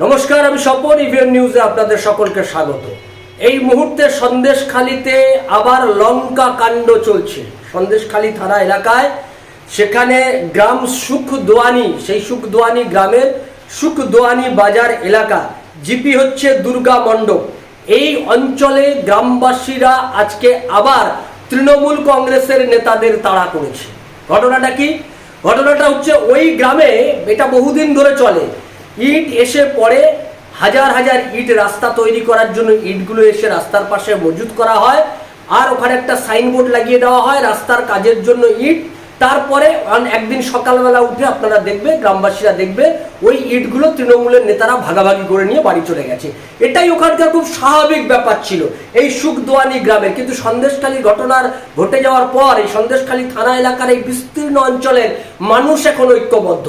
নমস্কার, আমি স্বপন ইভিএন নিউজে আপনাদের সকলকে স্বাগত। এই মুহূর্তে সন্দেশখালিতে আবার লঙ্কা কাণ্ড চলছে। সন্দেশখালি থানা এলাকায়, সেখানে গ্রাম সুখ দোয়ানি সেই সুখ দোয়ানি গ্রামের সুখ দোয়ানি বাজার এলাকা, জিপি হচ্ছে দুর্গা মণ্ডপ। এই অঞ্চলে গ্রামবাসীরা আজকে আবার তৃণমূল কংগ্রেসের নেতাদের তাড়া করেছে। ঘটনাটা কি? ঘটনাটা হচ্ছে ওই গ্রামে, এটা বহুদিন ধরে চলে ইট এসে পড়ে, হাজার হাজার ইট রাস্তা তৈরি করার জন্য ইটগুলো এসে রাস্তার পাশে মজুত করা হয়। আর ওখানে একটা সাইনবোর্ড লাগিয়ে দেওয়া হয়, রাস্তার কাজের জন্য ইট। তারপরে একদিন সকালবেলা উঠে আপনারা দেখবে, গ্রামবাসীরা দেখবে, ওই ইটগুলো তৃণমূলের নেতারা ভাগাভাগি করে নিয়ে বাড়ি চলে গেছে। এটাই ওখানকার খুব স্বাভাবিক ব্যাপার ছিল, এই সুখদোয়ানি গ্রামে কিন্তু সন্দেশখালী ঘটনার ঘটে যাওয়ার পর, এই সন্দেশখালী থানা এলাকার এই বিস্তীর্ণ অঞ্চলের মানুষ এখন ঐক্যবদ্ধ।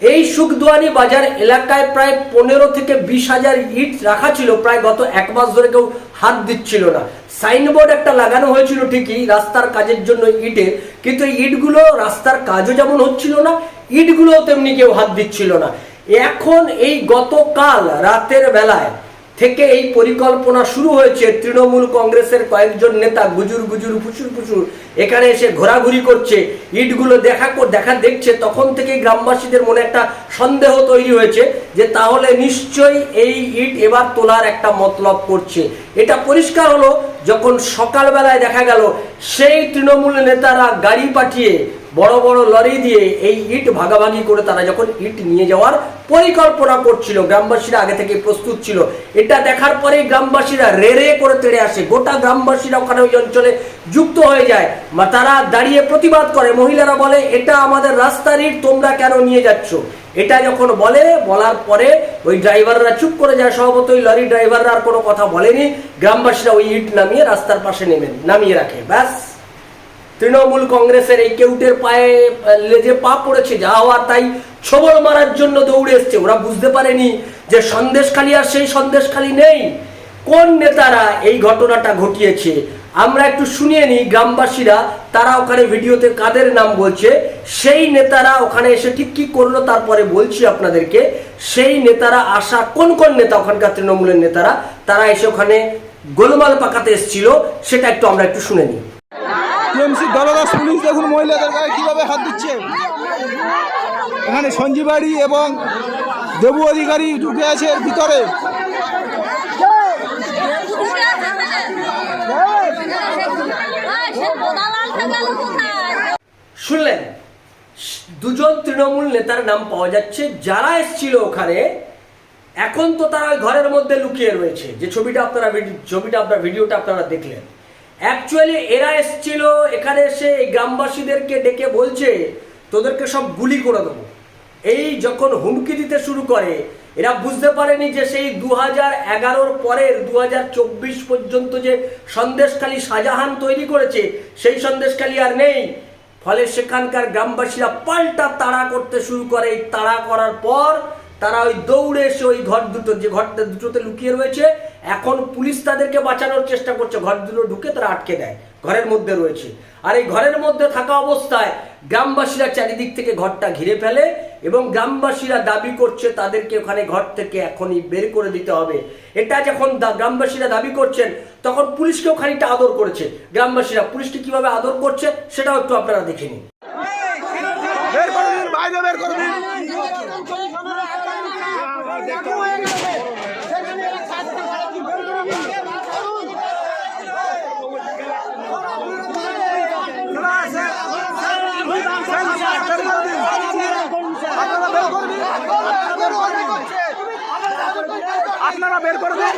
এই সুখদুয়ানি বাজার এলাকায় প্রায় পনেরো থেকে বিশ হাজার ইট রাখা ছিল। প্রায় গত এক মাস ধরে কেউ হাত দিচ্ছিল না। সাইনবোর্ড একটা লাগানো হয়েছিল ঠিকই, রাস্তার কাজের জন্য ইটের। কিন্তু ইটগুলো রাস্তার কাজও যেমন হচ্ছিল না, ইটগুলোও তেমনি কেউ হাত দিচ্ছিল না। এখন এই গতকাল রাতের বেলায় থেকে এই পরিকল্পনা শুরু হয়েছে। তৃণমূল কংগ্রেসের কয়েকজন নেতা গুজুর গুজুর, ফুসুর ফুসুর এখানে এসে ঘোরাঘুরি করছে। ইটগুলো দেখা দেখা দেখছে। তখন থেকে গ্রামবাসীদের মনে একটা সন্দেহ তৈরি হয়েছে যে তাহলে নিশ্চয়ই এই ইট এবার তোলার একটা মতলব করছে। এটা পরিষ্কার হলো যখন সকালবেলায় দেখা গেল, সেই তৃণমূল নেতারা গাড়ি পাঠিয়ে বড় বড় লরি দিয়ে এই ইট ভাগাভাগি করে তারা যখন ইট নিয়ে যাওয়ার পরিকল্পনা করছিল, গ্রামবাসীরা আগে থেকে প্রস্তুত ছিল। এটা দেখার পরে গ্রামবাসীরা রে রে করে তেড়ে আসে। গোটা গ্রামবাসীরা ওখানে ওই অঞ্চলে যুক্ত হয়ে যায়। তারা দাঁড়িয়ে প্রতিবাদ করে। মহিলারা বলে, এটা আমাদের রাস্তার ইট, তোমরা কেন নিয়ে যাচ্ছ? এটা যখন বলে, বলার পরে ওই ড্রাইভাররা চুপ করে যায়। স্বভাবত ওই লরি ড্রাইভাররা আর কোনো কথা বলেনি। গ্রামবাসীরা ওই ইট নামিয়ে রাস্তার পাশে নেমে নামিয়ে রাখে। ব্যাস। তৃণমূল কংগ্রেসের এই কেউটের পায়ে, লেজে পা পড়েছে, যা হওয়ার তাই ছবল মারার জন্য দৌড়ে এসছে। ওরা বুঝতে পারেনি যে সন্দেশখালী আর সেই সন্দেশখালী নেই। কোন নেতারা এই ঘটনাটা ঘটিয়েছে? আমরা একটু শুনিয়ে নিই, গ্রামবাসীরা, তারা ওখানে ভিডিওতে কাদের নাম বলছে? সেই নেতারা ওখানে এসে ঠিক কি করল তারপরে বলছি আপনাদেরকে। সেই নেতারা আসা কোন কোন নেতা ওখানকার তৃণমূলের নেতারা, তারা এসে ওখানে গোলমাল পাকাতে এসেছিল, সেটা একটু আমরা একটু শুনে নিই। টিএমসি দলদাস পুলিশ, দেখুন মহিলাদের গায়ে কীভাবে হাত দিচ্ছে। এখানে সঞ্জীবাড়ি এবং দেবু অধিকারী ঢুকে আছে ভিতরে। শুনলেন? দুজন তৃণমূল নেতার নাম পাওয়া যাচ্ছে, যারা এসেছিল ওখানে, এখন তো তারা ঘরের মধ্যে লুকিয়ে রয়েছে। যে ছবিটা আপনারা ছবিটা আপনার ভিডিওটা আপনারা দেখলেন। অ্যাকচুয়ালি এরা এসেছিল, এখানে এসে এই গ্রামবাসীদেরকে ডেকে বলছে, তোদেরকে সব গুলি করে দেবো। এই যখন হুমকি দিতে শুরু করে, এরা বুঝতে পারেনি যে সেই দু হাজার এগারোর পরের দু হাজার চব্বিশ পর্যন্ত যে সন্দেশখালী শাহজাহান তৈরি করেছে, সেই সন্দেশখালী আর নেই। ফলে সেখানকার গ্রামবাসীরা পাল্টা তাড়া করতে শুরু করে। এই তাড়া করার পর তারা ওই দৌড়ে এসে ওই ঘর দুটো, যে ঘরটা দুটোতে লুকিয়ে রয়েছে এখন পুলিশ তাদেরকে বাঁচানোর চেষ্টা করছে। ঘর দুটো ঢুকে তারা আটকে দেয় ঘরের মধ্যে রয়েছে। আর এই ঘরের মধ্যে থাকা অবস্থায় গ্রামবাসীরা চারিদিক থেকে ঘরটা ঘিরে ফেলে এবং গ্রামবাসীরা দাবি করছে তাদেরকে ওখানে ঘর থেকে এখনই বের করে দিতে হবে। এটা যখন গ্রামবাসীরা দাবি করছেন তখন পুলিশকেও খানিকটা আদর করেছে। গ্রামবাসীরা পুলিশকে কীভাবে আদর করছে সেটাও একটু আপনারা দেখে নিন। বের করে দিন বাইরে বের করে দিন। আপনারা বের করে দিন।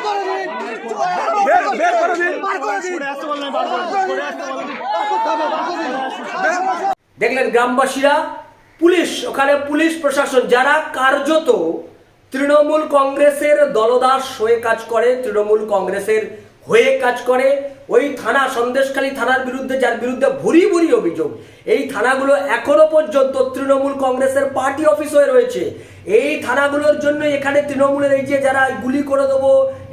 বের করে দিন। দেখলেন গ্রামবাসীরা, পুলিশ, ওখানে পুলিশ প্রশাসন, যারা কার্যত তৃণমূল কংগ্রেসের দলদাস হয়ে কাজ করে, তৃণমূল কংগ্রেসের হয়ে কাজ করে, ওই থানা, সন্দেশখালী থানার বিরুদ্ধে, যার বিরুদ্ধে ভুরি ভুরি অভিযোগ, এই থানাগুলো এখনও পর্যন্ত তৃণমূল কংগ্রেসের পার্টি অফিস হয়ে রয়েছে। এই থানাগুলোর জন্য এখানে তৃণমূলের এই যে যারা গুলি করে দেবো,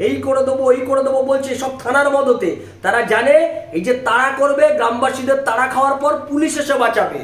এই করে দেবো এই করে দেবো বলছে, সব থানার মদতে। তারা জানে, এই যে তাড়া করবে, গ্রামবাসীদের তাড়া খাওয়ার পর পুলিশ এসে বাঁচাবে।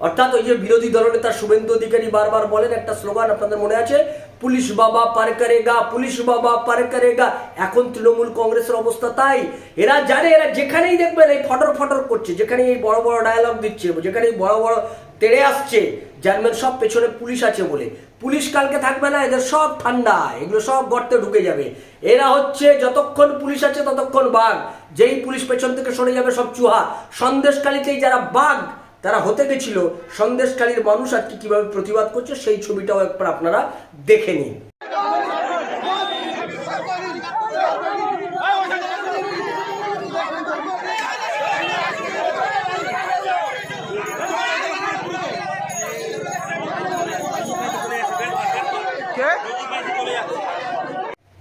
অর্থাৎ ওই যে বিরোধী দলনেতা শুভেন্দু অধিকারী বারবার বলেন একটা স্লোগান আপনাদের মনে আছে, পুলিশ বাবা পার করেগা, পুলিশ বাবা পার করেগা। এখন তৃণমূল কংগ্রেসের অবস্থা তাই। এরা জানে, এরা যেখানেই দেখবেন এই ফটর ফটর করছে যেখানে এই বড় বড় ডায়লগ দিচ্ছে যেখানে এই বড় বড় তেড়ে আসছে। জানবেন সব পেছনে পুলিশ আছে বলে। পুলিশ কালকে থাকবে না, এদের সব ঠান্ডা। এগুলো সব গর্তে ঢুকে যাবে। এরা হচ্ছে যতক্ষণ পুলিশ আছে ততক্ষণ বাঘ। যেই পুলিশ পেছন থেকে সরে যাবে সব চুহা। সন্দেশকালীতেই যারা বাঘ, তারা হতে গেছিল। সন্দেশকালীর মানুষ আজকে কীভাবে প্রতিবাদ করছে, সেই ছবিটাও একবার আপনারা দেখে নিন।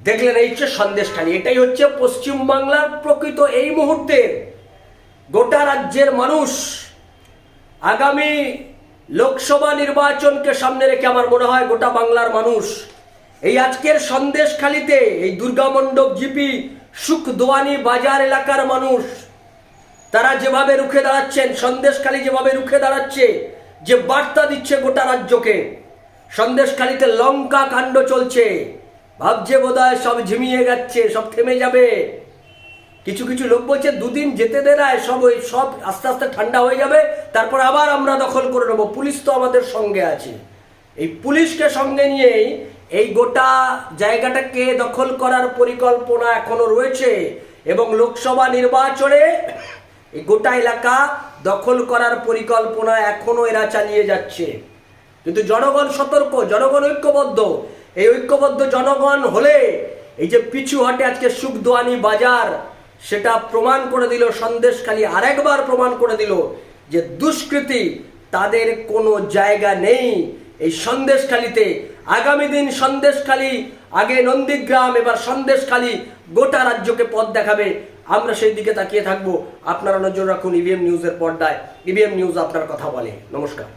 দেখলেন এই হচ্ছে সন্দেশখালী, এটাই হচ্ছে পশ্চিম বাংলার প্রকৃত এই মুহূর্তের গোটা রাজ্যের মানুষ আগামী লোকসভা নির্বাচনকে সামনে রেখে আমার মনে হয় গোটা বাংলার মানুষ। এই আজকের সন্দেশখালীতে এই দুর্গা মণ্ডপ জিপি সুখ দোয়ানি বাজার এলাকার মানুষ, তারা যেভাবে রুখে দাঁড়াচ্ছেন, সন্দেশখালী যেভাবে রুখে দাঁড়াচ্ছে, যে বার্তা দিচ্ছে গোটা রাজ্যকে সন্দেশখালীতে লঙ্কা কাণ্ড চলছে। ভাবছে বোধহয় সব ঝিমিয়ে যাচ্ছে, সব থেমে যাবে। কিছু কিছু লোক বলছে, দুদিন যেতে দেয় সব ওই সব আস্তে আস্তে ঠান্ডা হয়ে যাবে, তারপর আবার আমরা দখল করে নেব। পুলিশ তো আমাদের সঙ্গে আছে। এই পুলিশকে সঙ্গে নিয়েই এই গোটা জায়গাটাকে দখল করার পরিকল্পনা এখনও রয়েছে এবং লোকসভা নির্বাচনে এই গোটা এলাকা দখল করার পরিকল্পনা এখনও এরা চালিয়ে যাচ্ছে। কিন্তু জনগণ সতর্ক, জনগণ ঐক্যবদ্ধ। এই ঐক্যবদ্ধ জনগণ হলে এই যে পিছু হাটে আজকে সুখদোয়ানি বাজার, সেটা প্রমাণ করে দিল সন্দেশখালী আরেকবার প্রমাণ করে দিল যে দুষ্কৃতি তাদের কোনো জায়গা নেই। এই সন্দেশখালীতে আগামী দিন সন্দেশখালী আগে নন্দীগ্রাম, এবার সন্দেশখালী গোটা রাজ্যকে পথ দেখাবে। আমরা সেই দিকে তাকিয়ে থাকব। আপনারা নজর রাখুন ইভিএম নিউজের পর্দায়। ইভিএম নিউজ আপনার কথা বলে। নমস্কার।